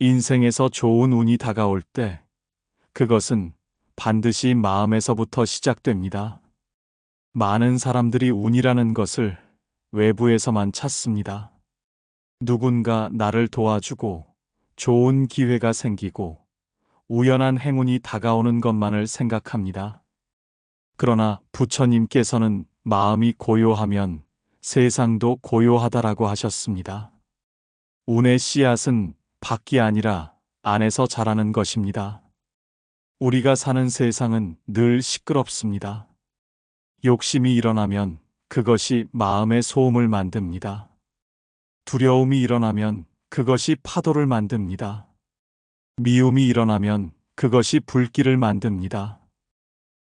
인생에서 좋은 운이 다가올 때 그것은 반드시 마음에서부터 시작됩니다. 많은 사람들이 운이라는 것을 외부에서만 찾습니다. 누군가 나를 도와주고 좋은 기회가 생기고 우연한 행운이 다가오는 것만을 생각합니다. 그러나 부처님께서는 마음이 고요하면 세상도 고요하다라고 하셨습니다. 운의 씨앗은 밖이 아니라 안에서 자라는 것입니다. 우리가 사는 세상은 늘 시끄럽습니다. 욕심이 일어나면 그것이 마음의 소음을 만듭니다. 두려움이 일어나면 그것이 파도를 만듭니다. 미움이 일어나면 그것이 불길을 만듭니다.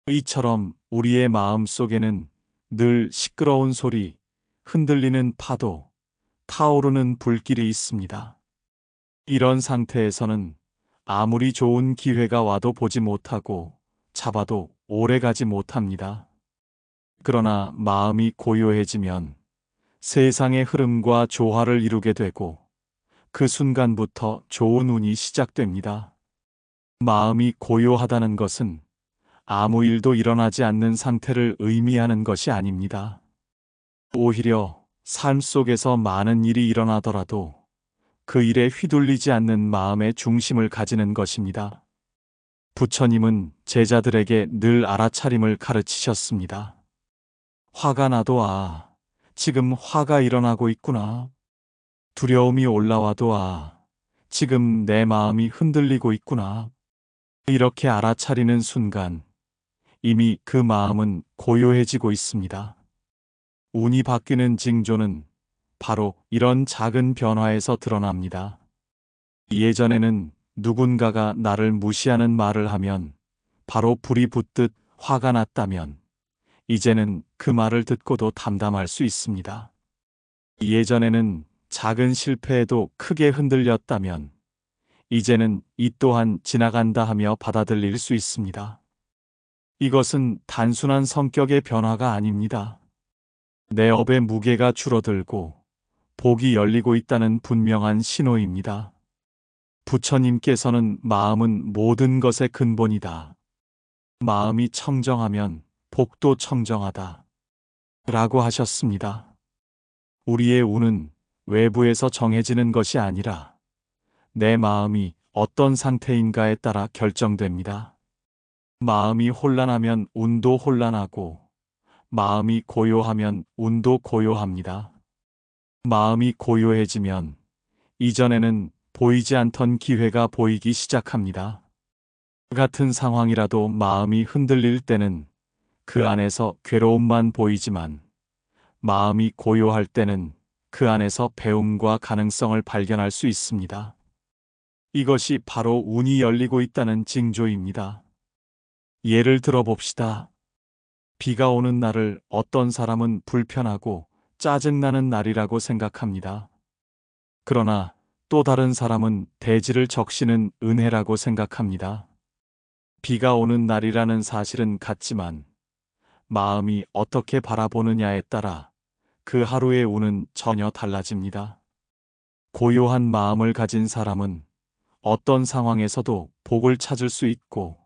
이처럼 우리의 마음 속에는 늘 시끄러운 소리, 흔들리는 파도, 타오르는 불길이 있습니다. 이런 상태에서는 아무리 좋은 기회가 와도 보지 못하고 잡아도 오래 가지 못합니다. 그러나 마음이 고요해지면 세상의 흐름과 조화를 이루게 되고 그 순간부터 좋은 운이 시작됩니다. 마음이 고요하다는 것은 아무 일도 일어나지 않는 상태를 의미하는 것이 아닙니다. 오히려 삶 속에서 많은 일이 일어나더라도 그 일에 휘둘리지 않는 마음의 중심을 가지는 것입니다. 부처님은 제자들에게 늘 알아차림을 가르치셨습니다. 화가 나도 아, 지금 화가 일어나고 있구나. 두려움이 올라와도 아, 지금 내 마음이 흔들리고 있구나. 이렇게 알아차리는 순간 이미 그 마음은 고요해지고 있습니다. 운이 바뀌는 징조는 바로 이런 작은 변화에서 드러납니다. 예전에는 누군가가 나를 무시하는 말을 하면 바로 불이 붙듯 화가 났다면 이제는 그 말을 듣고도 담담할 수 있습니다. 예전에는 작은 실패에도 크게 흔들렸다면 이제는 이 또한 지나간다 하며 받아들일 수 있습니다. 이것은 단순한 성격의 변화가 아닙니다. 내 업의 무게가 줄어들고 복이 열리고 있다는 분명한 신호입니다. 부처님께서는 마음은 모든 것의 근본이다. 마음이 청정하면 복도 청정하다. 라고 하셨습니다. 우리의 운은 외부에서 정해지는 것이 아니라 내 마음이 어떤 상태인가에 따라 결정됩니다. 마음이 혼란하면 운도 혼란하고 마음이 고요하면 운도 고요합니다. 마음이 고요해지면 이전에는 보이지 않던 기회가 보이기 시작합니다. 같은 상황이라도 마음이 흔들릴 때는 그 안에서 괴로움만 보이지만 마음이 고요할 때는 그 안에서 배움과 가능성을 발견할 수 있습니다. 이것이 바로 운이 열리고 있다는 징조입니다. 예를 들어 봅시다. 비가 오는 날을 어떤 사람은 불편하고 짜증나는 날이라고 생각합니다. 그러나 또 다른 사람은 대지를 적시는 은혜라고 생각합니다. 비가 오는 날이라는 사실은 같지만 마음이 어떻게 바라보느냐에 따라 그 하루의 운은 전혀 달라집니다. 고요한 마음을 가진 사람은 어떤 상황에서도 복을 찾을 수 있고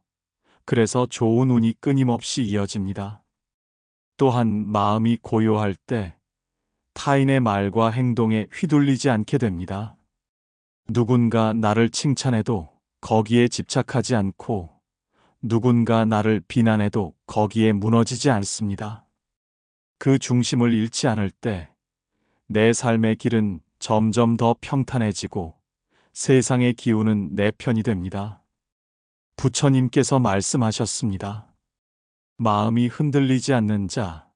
그래서 좋은 운이 끊임없이 이어집니다. 또한 마음이 고요할 때 타인의 말과 행동에 휘둘리지 않게 됩니다. 누군가 나를 칭찬해도 거기에 집착하지 않고 누군가 나를 비난해도 거기에 무너지지 않습니다. 그 중심을 잃지 않을 때 내 삶의 길은 점점 더 평탄해지고 세상의 기운은 내 편이 됩니다. 부처님께서 말씀하셨습니다. 마음이 흔들리지 않는 자,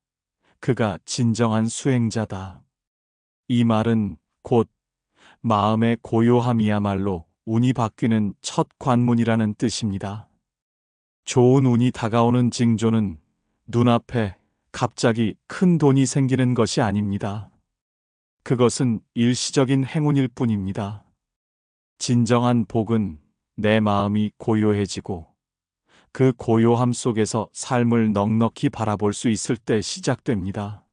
그가 진정한 수행자다. 이 말은 곧 마음의 고요함이야말로 운이 바뀌는 첫 관문이라는 뜻입니다. 좋은 운이 다가오는 징조는 눈앞에 갑자기 큰 돈이 생기는 것이 아닙니다. 그것은 일시적인 행운일 뿐입니다. 진정한 복은 내 마음이 고요해지고 그 고요함 속에서 삶을 넉넉히 바라볼 수 있을 때 시작됩니다.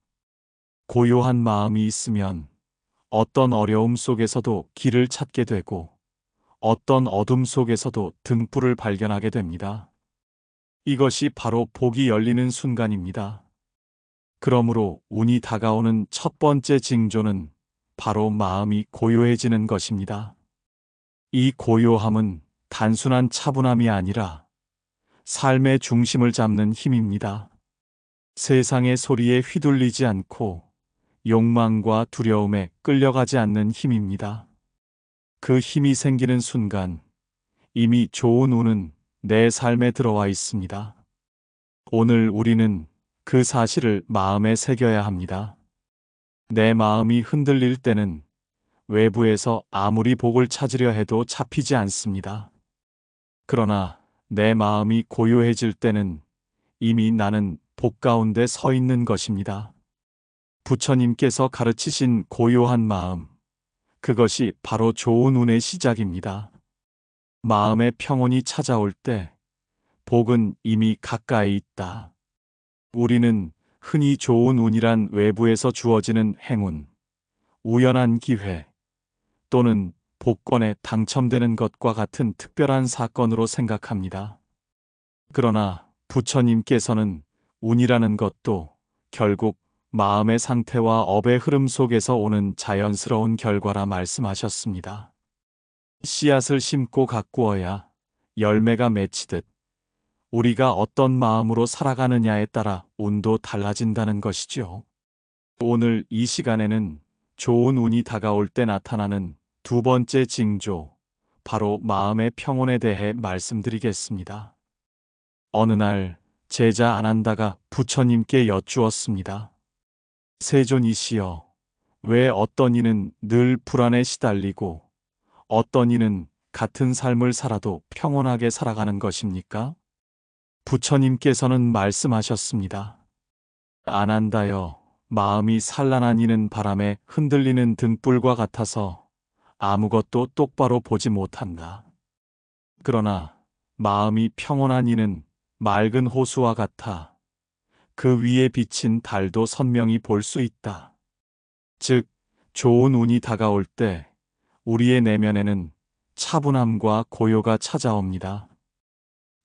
고요한 마음이 있으면 어떤 어려움 속에서도 길을 찾게 되고 어떤 어둠 속에서도 등불을 발견하게 됩니다. 이것이 바로 복이 열리는 순간입니다. 그러므로 운이 다가오는 첫 번째 징조는 바로 마음이 고요해지는 것입니다. 이 고요함은 단순한 차분함이 아니라 삶의 중심을 잡는 힘입니다. 세상의 소리에 휘둘리지 않고 욕망과 두려움에 끌려가지 않는 힘입니다. 그 힘이 생기는 순간 이미 좋은 운은 내 삶에 들어와 있습니다. 오늘 우리는 그 사실을 마음에 새겨야 합니다. 내 마음이 흔들릴 때는 외부에서 아무리 복을 찾으려 해도 잡히지 않습니다. 그러나 내 마음이 고요해질 때는 이미 나는 복 가운데 서 있는 것입니다. 부처님께서 가르치신 고요한 마음, 그것이 바로 좋은 운의 시작입니다. 마음의 평온이 찾아올 때 복은 이미 가까이 있다. 우리는 흔히 좋은 운이란 외부에서 주어지는 행운, 우연한 기회 또는 복권에 당첨되는 것과 같은 특별한 사건으로 생각합니다. 그러나 부처님께서는 운이라는 것도 결국 마음의 상태와 업의 흐름 속에서 오는 자연스러운 결과라 말씀하셨습니다. 씨앗을 심고 가꾸어야 열매가 맺히듯 우리가 어떤 마음으로 살아가느냐에 따라 운도 달라진다는 것이죠. 오늘 이 시간에는 좋은 운이 다가올 때 나타나는 두 번째 징조, 바로 마음의 평온에 대해 말씀드리겠습니다. 어느 날 제자 아난다가 부처님께 여쭈었습니다. 세존이시여, 왜 어떤 이는 늘 불안에 시달리고 어떤 이는 같은 삶을 살아도 평온하게 살아가는 것입니까? 부처님께서는 말씀하셨습니다. 아난다여, 마음이 산란한 이는 바람에 흔들리는 등불과 같아서 아무것도 똑바로 보지 못한다. 그러나 마음이 평온한 이는 맑은 호수와 같아 그 위에 비친 달도 선명히 볼 수 있다. 즉, 좋은 운이 다가올 때 우리의 내면에는 차분함과 고요가 찾아옵니다.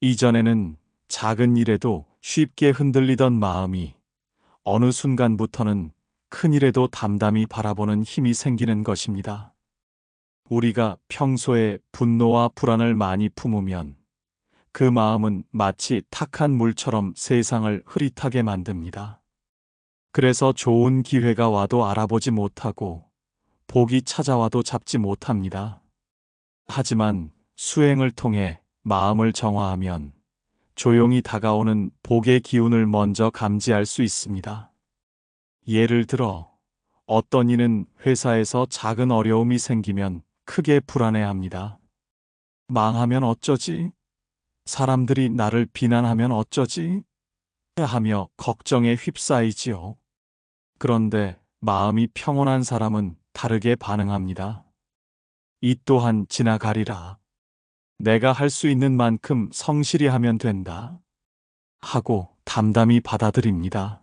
이전에는 작은 일에도 쉽게 흔들리던 마음이 어느 순간부터는 큰 일에도 담담히 바라보는 힘이 생기는 것입니다. 우리가 평소에 분노와 불안을 많이 품으면 그 마음은 마치 탁한 물처럼 세상을 흐릿하게 만듭니다. 그래서 좋은 기회가 와도 알아보지 못하고 복이 찾아와도 잡지 못합니다. 하지만 수행을 통해 마음을 정화하면 조용히 다가오는 복의 기운을 먼저 감지할 수 있습니다. 예를 들어 어떤 이는 회사에서 작은 어려움이 생기면 크게 불안해합니다. 망하면 어쩌지? 사람들이 나를 비난하면 어쩌지? 하며 걱정에 휩싸이지요. 그런데 마음이 평온한 사람은 다르게 반응합니다. 이 또한 지나가리라. 내가 할 수 있는 만큼 성실히 하면 된다. 하고 담담히 받아들입니다.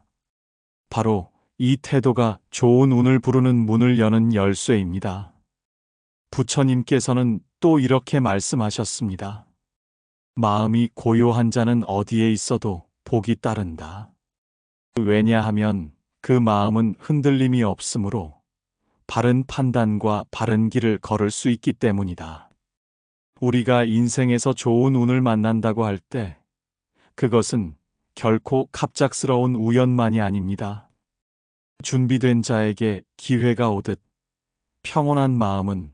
바로 이 태도가 좋은 운을 부르는 문을 여는 열쇠입니다. 부처님께서는 또 이렇게 말씀하셨습니다. 마음이 고요한 자는 어디에 있어도 복이 따른다. 왜냐하면 그 마음은 흔들림이 없으므로 바른 판단과 바른 길을 걸을 수 있기 때문이다. 우리가 인생에서 좋은 운을 만난다고 할 때 그것은 결코 갑작스러운 우연만이 아닙니다. 준비된 자에게 기회가 오듯 평온한 마음은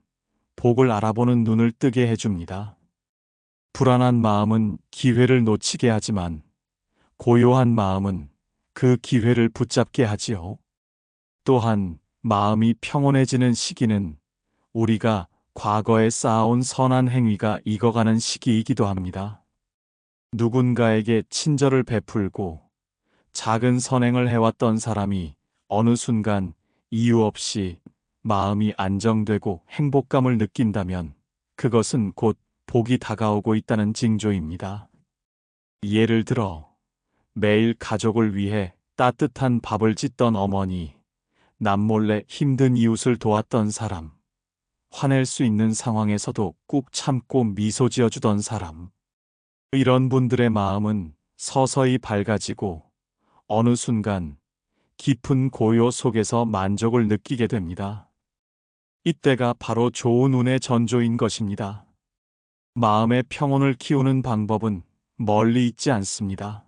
복을 알아보는 눈을 뜨게 해줍니다. 불안한 마음은 기회를 놓치게 하지만 고요한 마음은 그 기회를 붙잡게 하지요. 또한 마음이 평온해지는 시기는 우리가 과거에 쌓아온 선한 행위가 익어가는 시기이기도 합니다. 누군가에게 친절을 베풀고 작은 선행을 해왔던 사람이 어느 순간 이유 없이 마음이 안정되고 행복감을 느낀다면 그것은 곧 복이 다가오고 있다는 징조입니다. 예를 들어 매일 가족을 위해 따뜻한 밥을 짓던 어머니, 남몰래 힘든 이웃을 도왔던 사람, 화낼 수 있는 상황에서도 꾹 참고 미소 지어주던 사람. 이런 분들의 마음은 서서히 밝아지고 어느 순간 깊은 고요 속에서 만족을 느끼게 됩니다. 이때가 바로 좋은 운의 전조인 것입니다. 마음의 평온을 키우는 방법은 멀리 있지 않습니다.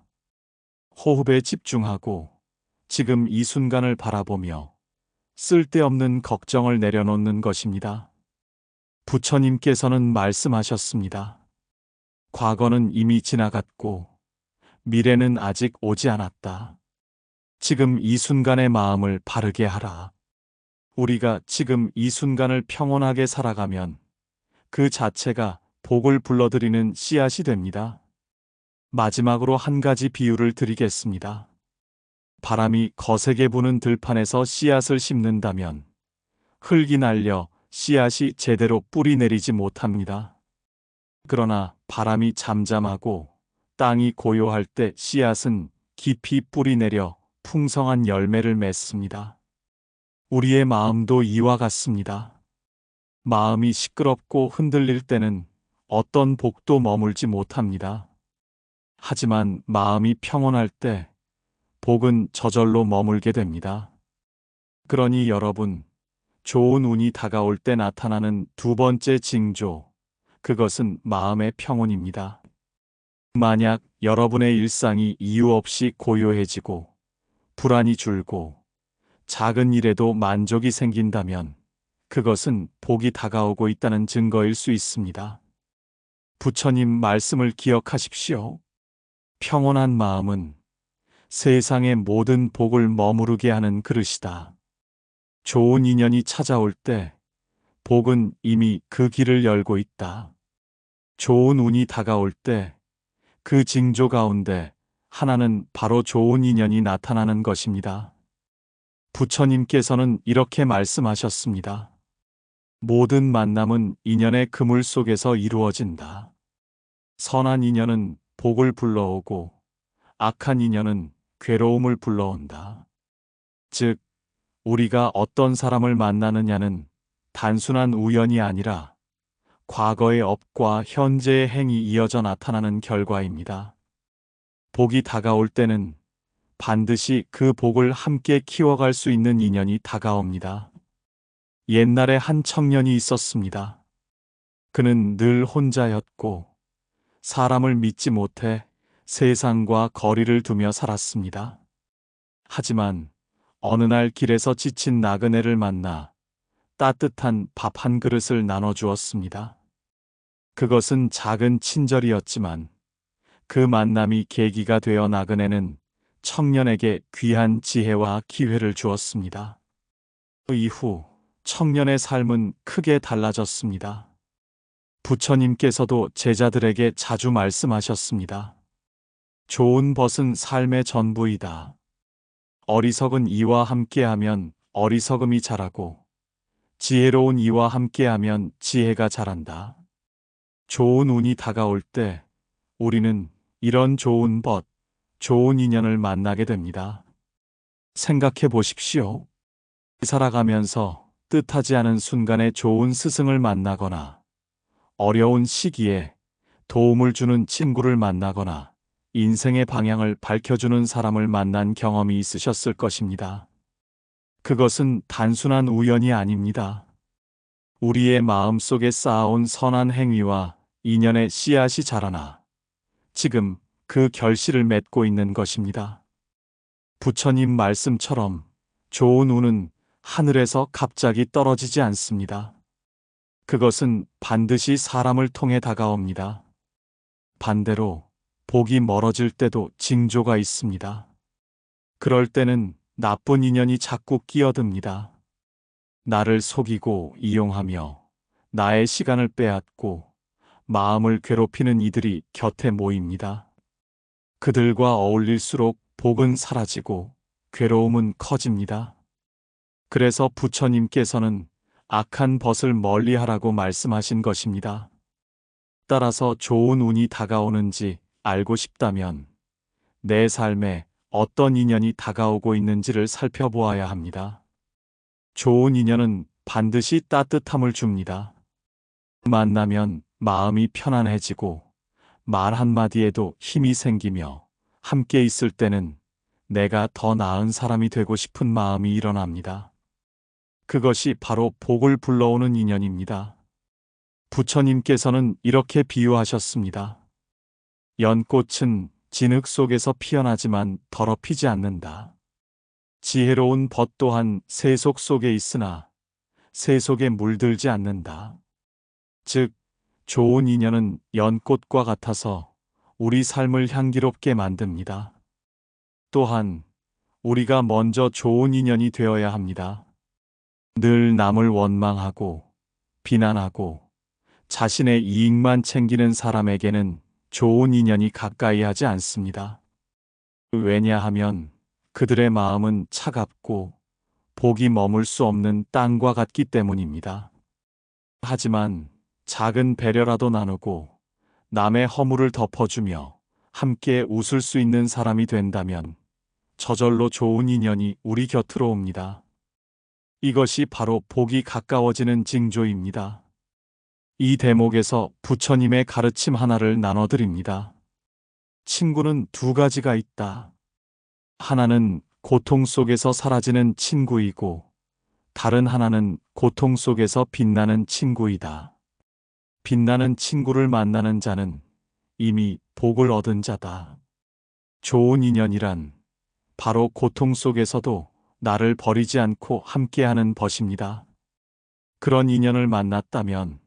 호흡에 집중하고 지금 이 순간을 바라보며 쓸데없는 걱정을 내려놓는 것입니다. 부처님께서는 말씀하셨습니다. 과거는 이미 지나갔고 미래는 아직 오지 않았다. 지금 이 순간의 마음을 바르게 하라. 우리가 지금 이 순간을 평온하게 살아가면 그 자체가 복을 불러들이는 씨앗이 됩니다. 마지막으로 한 가지 비유를 드리겠습니다. 바람이 거세게 부는 들판에서 씨앗을 심는다면 흙이 날려 씨앗이 제대로 뿌리 내리지 못합니다. 그러나 바람이 잠잠하고 땅이 고요할 때 씨앗은 깊이 뿌리 내려 풍성한 열매를 맺습니다. 우리의 마음도 이와 같습니다. 마음이 시끄럽고 흔들릴 때는 어떤 복도 머물지 못합니다. 하지만 마음이 평온할 때 복은 저절로 머물게 됩니다. 그러니 여러분, 좋은 운이 다가올 때 나타나는 두 번째 징조, 그것은 마음의 평온입니다. 만약 여러분의 일상이 이유 없이 고요해지고 불안이 줄고 작은 일에도 만족이 생긴다면 그것은 복이 다가오고 있다는 증거일 수 있습니다. 부처님 말씀을 기억하십시오. 평온한 마음은 세상의 모든 복을 머무르게 하는 그릇이다. 좋은 인연이 찾아올 때 복은 이미 그 길을 열고 있다. 좋은 운이 다가올 때 그 징조 가운데 하나는 바로 좋은 인연이 나타나는 것입니다. 부처님께서는 이렇게 말씀하셨습니다. 모든 만남은 인연의 그물 속에서 이루어진다. 선한 인연은 복을 불러오고 악한 인연은 괴로움을 불러온다. 즉, 우리가 어떤 사람을 만나느냐는 단순한 우연이 아니라 과거의 업과 현재의 행이 이어져 나타나는 결과입니다. 복이 다가올 때는 반드시 그 복을 함께 키워갈 수 있는 인연이 다가옵니다. 옛날에 한 청년이 있었습니다. 그는 늘 혼자였고 사람을 믿지 못해 세상과 거리를 두며 살았습니다. 하지만 어느 날 길에서 지친 나그네를 만나 따뜻한 밥 한 그릇을 나눠주었습니다. 그것은 작은 친절이었지만 그 만남이 계기가 되어 나그네는 청년에게 귀한 지혜와 기회를 주었습니다. 그 이후 청년의 삶은 크게 달라졌습니다. 부처님께서도 제자들에게 자주 말씀하셨습니다. 좋은 벗은 삶의 전부이다. 어리석은 이와 함께하면 어리석음이 자라고 지혜로운 이와 함께하면 지혜가 자란다. 좋은 운이 다가올 때 우리는 이런 좋은 벗, 좋은 인연을 만나게 됩니다. 생각해 보십시오. 살아가면서 뜻하지 않은 순간에 좋은 스승을 만나거나 어려운 시기에 도움을 주는 친구를 만나거나 인생의 방향을 밝혀주는 사람을 만난 경험이 있으셨을 것입니다. 그것은 단순한 우연이 아닙니다. 우리의 마음 속에 쌓아온 선한 행위와 인연의 씨앗이 자라나 지금 그 결실을 맺고 있는 것입니다. 부처님 말씀처럼 좋은 운은 하늘에서 갑자기 떨어지지 않습니다. 그것은 반드시 사람을 통해 다가옵니다. 반대로 복이 멀어질 때도 징조가 있습니다. 그럴 때는 나쁜 인연이 자꾸 끼어듭니다. 나를 속이고 이용하며 나의 시간을 빼앗고 마음을 괴롭히는 이들이 곁에 모입니다. 그들과 어울릴수록 복은 사라지고 괴로움은 커집니다. 그래서 부처님께서는 악한 벗을 멀리 하라고 말씀하신 것입니다. 따라서 좋은 운이 다가오는지 알고 싶다면 내 삶에 어떤 인연이 다가오고 있는지를 살펴보아야 합니다. 좋은 인연은 반드시 따뜻함을 줍니다. 만나면 마음이 편안해지고 말 한마디에도 힘이 생기며 함께 있을 때는 내가 더 나은 사람이 되고 싶은 마음이 일어납니다. 그것이 바로 복을 불러오는 인연입니다. 부처님께서는 이렇게 비유하셨습니다. 연꽃은 진흙 속에서 피어나지만 더럽히지 않는다. 지혜로운 벗 또한 세속 속에 있으나 세속에 물들지 않는다. 즉, 좋은 인연은 연꽃과 같아서 우리 삶을 향기롭게 만듭니다. 또한 우리가 먼저 좋은 인연이 되어야 합니다. 늘 남을 원망하고 비난하고 자신의 이익만 챙기는 사람에게는 좋은 인연이 가까이 하지 않습니다. 왜냐하면 그들의 마음은 차갑고 복이 머물 수 없는 땅과 같기 때문입니다. 하지만 작은 배려라도 나누고 남의 허물을 덮어주며 함께 웃을 수 있는 사람이 된다면 저절로 좋은 인연이 우리 곁으로 옵니다. 이것이 바로 복이 가까워지는 징조입니다. 이 대목에서 부처님의 가르침 하나를 나눠드립니다. 친구는 두 가지가 있다. 하나는 고통 속에서 사라지는 친구이고, 다른 하나는 고통 속에서 빛나는 친구이다. 빛나는 친구를 만나는 자는 이미 복을 얻은 자다. 좋은 인연이란 바로 고통 속에서도 나를 버리지 않고 함께하는 것입니다. 그런 인연을 만났다면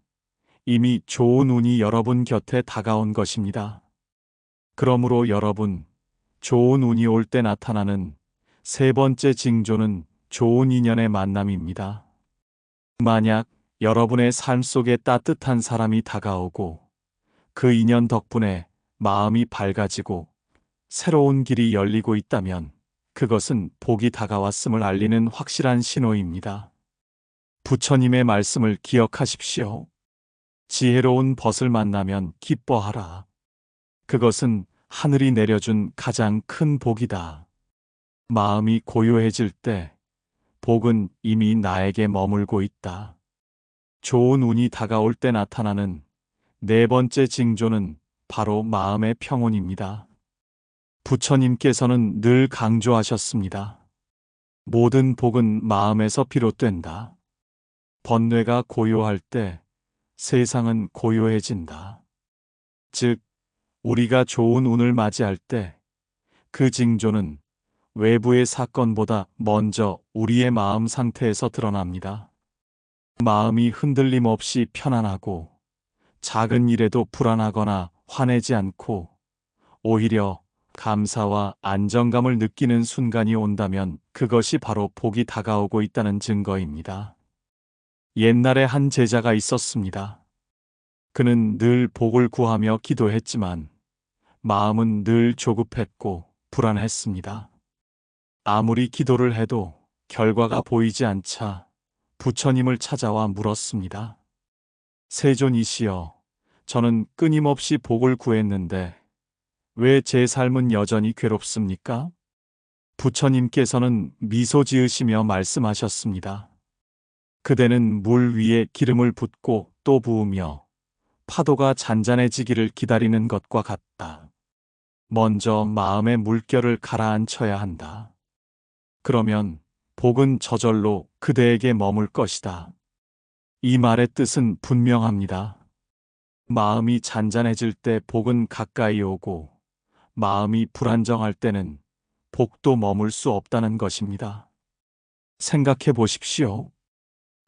이미 좋은 운이 여러분 곁에 다가온 것입니다. 그러므로 여러분, 좋은 운이 올 때 나타나는 세 번째 징조는 좋은 인연의 만남입니다. 만약 여러분의 삶 속에 따뜻한 사람이 다가오고 그 인연 덕분에 마음이 밝아지고 새로운 길이 열리고 있다면 그것은 복이 다가왔음을 알리는 확실한 신호입니다. 부처님의 말씀을 기억하십시오. 지혜로운 벗을 만나면 기뻐하라. 그것은 하늘이 내려준 가장 큰 복이다. 마음이 고요해질 때 복은 이미 나에게 머물고 있다. 좋은 운이 다가올 때 나타나는 네 번째 징조는 바로 마음의 평온입니다. 부처님께서는 늘 강조하셨습니다. 모든 복은 마음에서 비롯된다. 번뇌가 고요할 때 세상은 고요해진다. 즉, 우리가 좋은 운을 맞이할 때 그 징조는 외부의 사건보다 먼저 우리의 마음 상태에서 드러납니다. 마음이 흔들림 없이 편안하고 작은 일에도 불안하거나 화내지 않고 오히려 감사와 안정감을 느끼는 순간이 온다면 그것이 바로 복이 다가오고 있다는 증거입니다. 옛날에 한 제자가 있었습니다. 그는 늘 복을 구하며 기도했지만 마음은 늘 조급했고 불안했습니다. 아무리 기도를 해도 결과가 보이지 않자 부처님을 찾아와 물었습니다. 세존이시여, 저는 끊임없이 복을 구했는데 왜 제 삶은 여전히 괴롭습니까? 부처님께서는 미소 지으시며 말씀하셨습니다. 그대는 물 위에 기름을 붓고 또 부으며 파도가 잔잔해지기를 기다리는 것과 같다. 먼저 마음의 물결을 가라앉혀야 한다. 그러면 복은 저절로 그대에게 머물 것이다. 이 말의 뜻은 분명합니다. 마음이 잔잔해질 때 복은 가까이 오고 마음이 불안정할 때는 복도 머물 수 없다는 것입니다. 생각해 보십시오.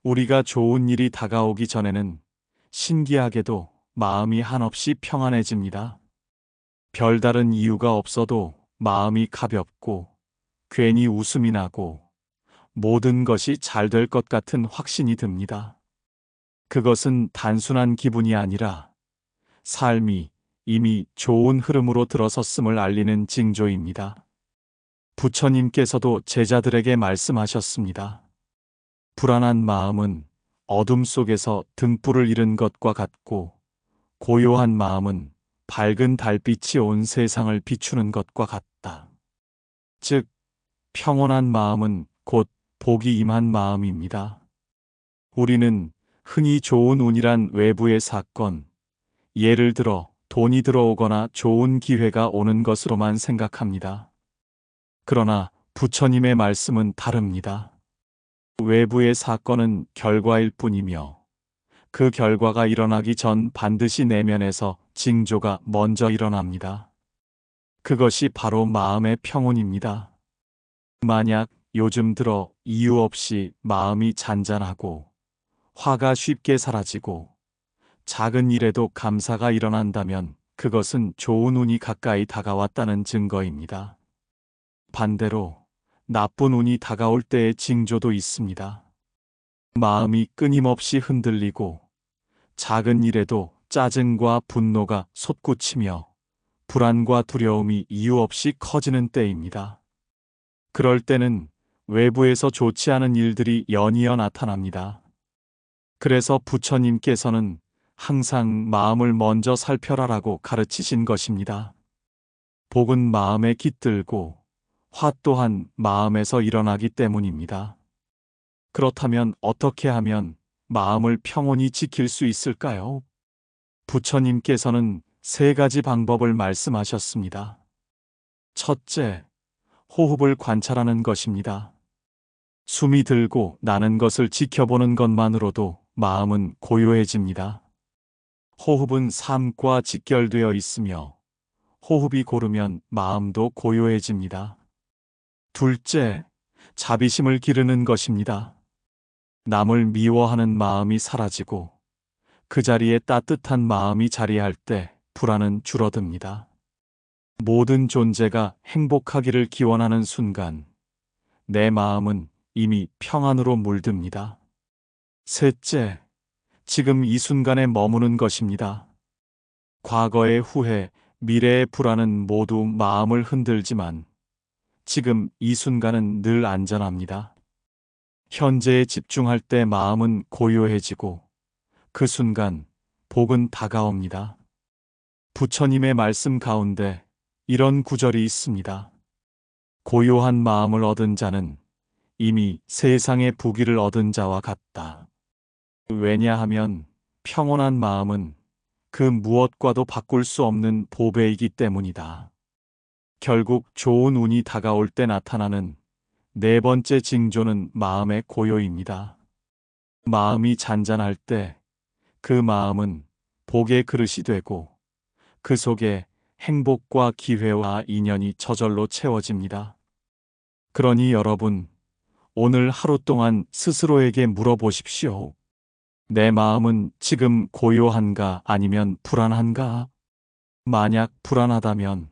우리가 좋은 일이 다가오기 전에는 신기하게도 마음이 한없이 평안해집니다. 별다른 이유가 없어도 마음이 가볍고 괜히 웃음이 나고 모든 것이 잘 될 것 같은 확신이 듭니다. 그것은 단순한 기분이 아니라 삶이 이미 좋은 흐름으로 들어섰음을 알리는 징조입니다. 부처님께서도 제자들에게 말씀하셨습니다. 불안한 마음은 어둠 속에서 등불을 잃은 것과 같고 고요한 마음은 밝은 달빛이 온 세상을 비추는 것과 같다. 즉, 평온한 마음은 곧 복이 임한 마음입니다. 우리는 흔히 좋은 운이란 외부의 사건, 예를 들어 돈이 들어오거나 좋은 기회가 오는 것으로만 생각합니다. 그러나 부처님의 말씀은 다릅니다. 외부의 사건은 결과일 뿐이며 그 결과가 일어나기 전 반드시 내면에서 징조가 먼저 일어납니다. 그것이 바로 마음의 평온입니다. 만약 요즘 들어 이유 없이 마음이 잔잔하고 화가 쉽게 사라지고 작은 일에도 감사가 일어난다면 그것은 좋은 운이 가까이 다가왔다는 증거입니다. 반대로 나쁜 운이 다가올 때의 징조도 있습니다. 마음이 끊임없이 흔들리고 작은 일에도 짜증과 분노가 솟구치며 불안과 두려움이 이유 없이 커지는 때입니다. 그럴 때는 외부에서 좋지 않은 일들이 연이어 나타납니다. 그래서 부처님께서는 항상 마음을 먼저 살펴라라고 가르치신 것입니다. 복은 마음에 깃들고 화 또한 마음에서 일어나기 때문입니다. 그렇다면 어떻게 하면 마음을 평온히 지킬 수 있을까요? 부처님께서는 세 가지 방법을 말씀하셨습니다. 첫째, 호흡을 관찰하는 것입니다. 숨이 들고 나는 것을 지켜보는 것만으로도 마음은 고요해집니다. 호흡은 삶과 직결되어 있으며 호흡이 고르면 마음도 고요해집니다. 둘째, 자비심을 기르는 것입니다. 남을 미워하는 마음이 사라지고 그 자리에 따뜻한 마음이 자리할 때 불안은 줄어듭니다. 모든 존재가 행복하기를 기원하는 순간 내 마음은 이미 평안으로 물듭니다. 셋째, 지금 이 순간에 머무는 것입니다. 과거의 후회, 미래의 불안은 모두 마음을 흔들지만 지금 이 순간은 늘 안전합니다. 현재에 집중할 때 마음은 고요해지고 그 순간 복은 다가옵니다. 부처님의 말씀 가운데 이런 구절이 있습니다. 고요한 마음을 얻은 자는 이미 세상의 부귀를 얻은 자와 같다. 왜냐하면 평온한 마음은 그 무엇과도 바꿀 수 없는 보배이기 때문이다. 결국 좋은 운이 다가올 때 나타나는 네 번째 징조는 마음의 고요입니다. 마음이 잔잔할 때 그 마음은 복의 그릇이 되고 그 속에 행복과 기회와 인연이 저절로 채워집니다. 그러니 여러분, 오늘 하루 동안 스스로에게 물어보십시오. 내 마음은 지금 고요한가 아니면 불안한가? 만약 불안하다면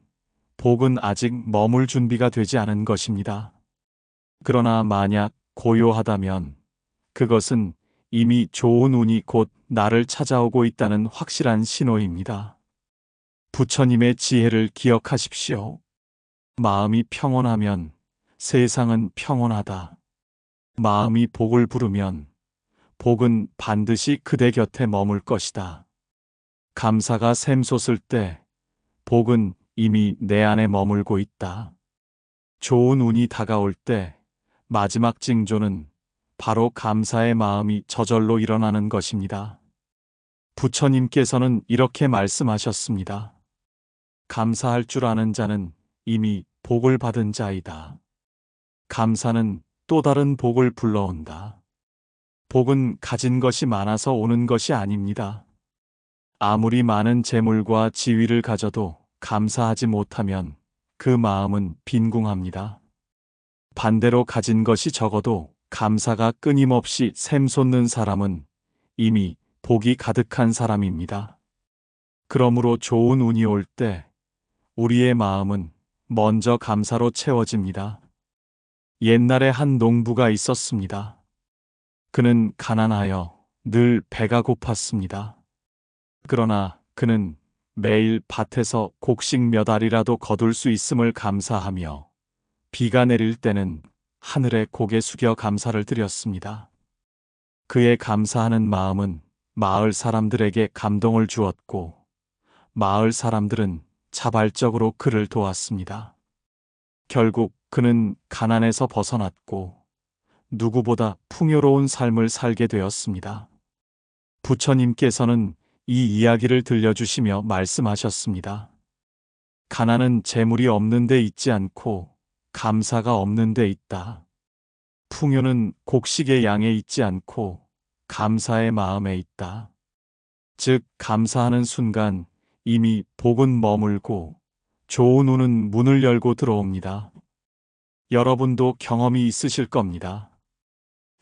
복은 아직 머물 준비가 되지 않은 것입니다. 그러나 만약 고요하다면 그것은 이미 좋은 운이 곧 나를 찾아오고 있다는 확실한 신호입니다. 부처님의 지혜를 기억하십시오. 마음이 평온하면 세상은 평온하다. 마음이 복을 부르면 복은 반드시 그대 곁에 머물 것이다. 감사가 샘솟을 때 복은 이미 내 안에 머물고 있다. 좋은 운이 다가올 때 마지막 징조는 바로 감사의 마음이 저절로 일어나는 것입니다. 부처님께서는 이렇게 말씀하셨습니다. 감사할 줄 아는 자는 이미 복을 받은 자이다. 감사는 또 다른 복을 불러온다. 복은 가진 것이 많아서 오는 것이 아닙니다. 아무리 많은 재물과 지위를 가져도 감사하지 못하면 그 마음은 빈궁합니다. 반대로 가진 것이 적어도 감사가 끊임없이 샘솟는 사람은 이미 복이 가득한 사람입니다. 그러므로 좋은 운이 올 때 우리의 마음은 먼저 감사로 채워집니다. 옛날에 한 농부가 있었습니다. 그는 가난하여 늘 배가 고팠습니다. 그러나 그는 매일 밭에서 곡식 몇 알이라도 거둘 수 있음을 감사하며 비가 내릴 때는 하늘에 고개 숙여 감사를 드렸습니다. 그의 감사하는 마음은 마을 사람들에게 감동을 주었고 마을 사람들은 자발적으로 그를 도왔습니다. 결국 그는 가난에서 벗어났고 누구보다 풍요로운 삶을 살게 되었습니다. 부처님께서는 이 이야기를 들려주시며 말씀하셨습니다. 가난은 재물이 없는 데 있지 않고 감사가 없는 데 있다. 풍요는 곡식의 양에 있지 않고 감사의 마음에 있다. 즉, 감사하는 순간 이미 복은 머물고 좋은 운은 문을 열고 들어옵니다. 여러분도 경험이 있으실 겁니다.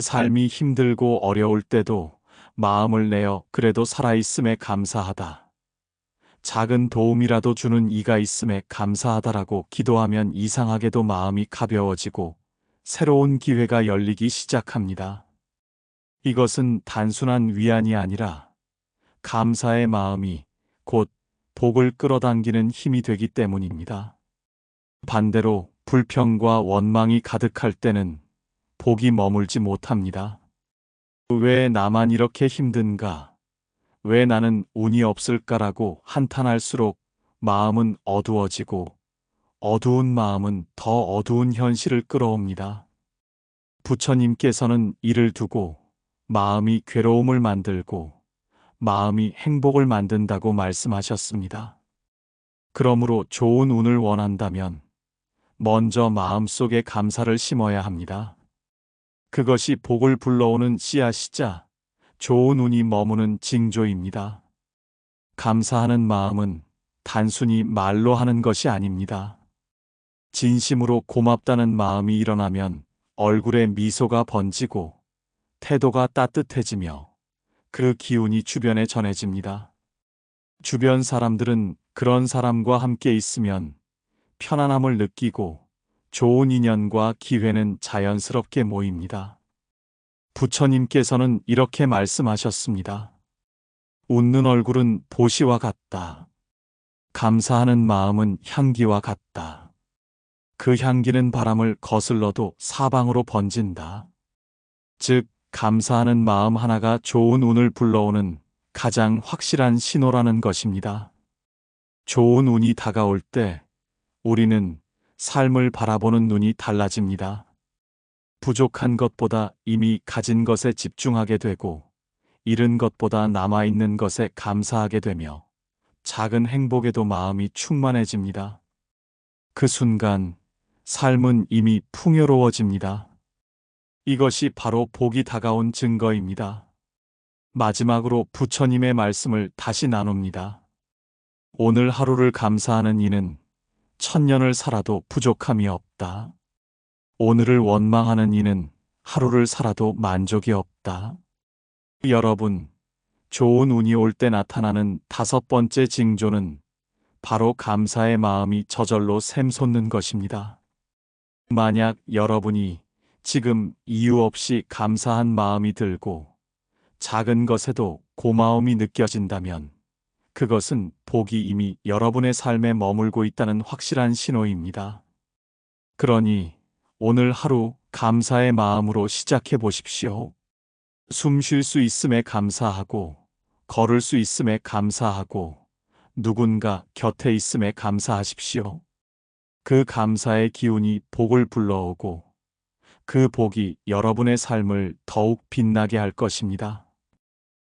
삶이 힘들고 어려울 때도 마음을 내어 그래도 살아있음에 감사하다. 작은 도움이라도 주는 이가 있음에 감사하다라고 기도하면 이상하게도 마음이 가벼워지고 새로운 기회가 열리기 시작합니다. 이것은 단순한 위안이 아니라 감사의 마음이 곧 복을 끌어당기는 힘이 되기 때문입니다. 반대로 불평과 원망이 가득할 때는 복이 머물지 못합니다. 왜 나만 이렇게 힘든가? 왜 나는 운이 없을까라고 한탄할수록 마음은 어두워지고 어두운 마음은 더 어두운 현실을 끌어옵니다. 부처님께서는 이를 두고 마음이 괴로움을 만들고 마음이 행복을 만든다고 말씀하셨습니다. 그러므로 좋은 운을 원한다면 먼저 마음속에 감사를 심어야 합니다. 그것이 복을 불러오는 씨앗이자 좋은 운이 머무는 징조입니다. 감사하는 마음은 단순히 말로 하는 것이 아닙니다. 진심으로 고맙다는 마음이 일어나면 얼굴에 미소가 번지고 태도가 따뜻해지며 그 기운이 주변에 전해집니다. 주변 사람들은 그런 사람과 함께 있으면 편안함을 느끼고 좋은 인연과 기회는 자연스럽게 모입니다. 부처님께서는 이렇게 말씀하셨습니다. 웃는 얼굴은 보시와 같다. 감사하는 마음은 향기와 같다. 그 향기는 바람을 거슬러도 사방으로 번진다. 즉, 감사하는 마음 하나가 좋은 운을 불러오는 가장 확실한 신호라는 것입니다. 좋은 운이 다가올 때 우리는 삶을 바라보는 눈이 달라집니다. 부족한 것보다 이미 가진 것에 집중하게 되고 잃은 것보다 남아있는 것에 감사하게 되며 작은 행복에도 마음이 충만해집니다. 그 순간 삶은 이미 풍요로워집니다. 이것이 바로 복이 다가온 증거입니다. 마지막으로 부처님의 말씀을 다시 나눕니다. 오늘 하루를 감사하는 이는 천년을 살아도 부족함이 없다. 오늘을 원망하는 이는 하루를 살아도 만족이 없다. 여러분, 좋은 운이 올 때 나타나는 다섯 번째 징조는 바로 감사의 마음이 저절로 샘솟는 것입니다. 만약 여러분이 지금 이유 없이 감사한 마음이 들고 작은 것에도 고마움이 느껴진다면 그것은 복이 이미 여러분의 삶에 머물고 있다는 확실한 신호입니다. 그러니 오늘 하루 감사의 마음으로 시작해 보십시오. 숨 쉴 수 있음에 감사하고, 걸을 수 있음에 감사하고, 누군가 곁에 있음에 감사하십시오. 그 감사의 기운이 복을 불러오고, 그 복이 여러분의 삶을 더욱 빛나게 할 것입니다.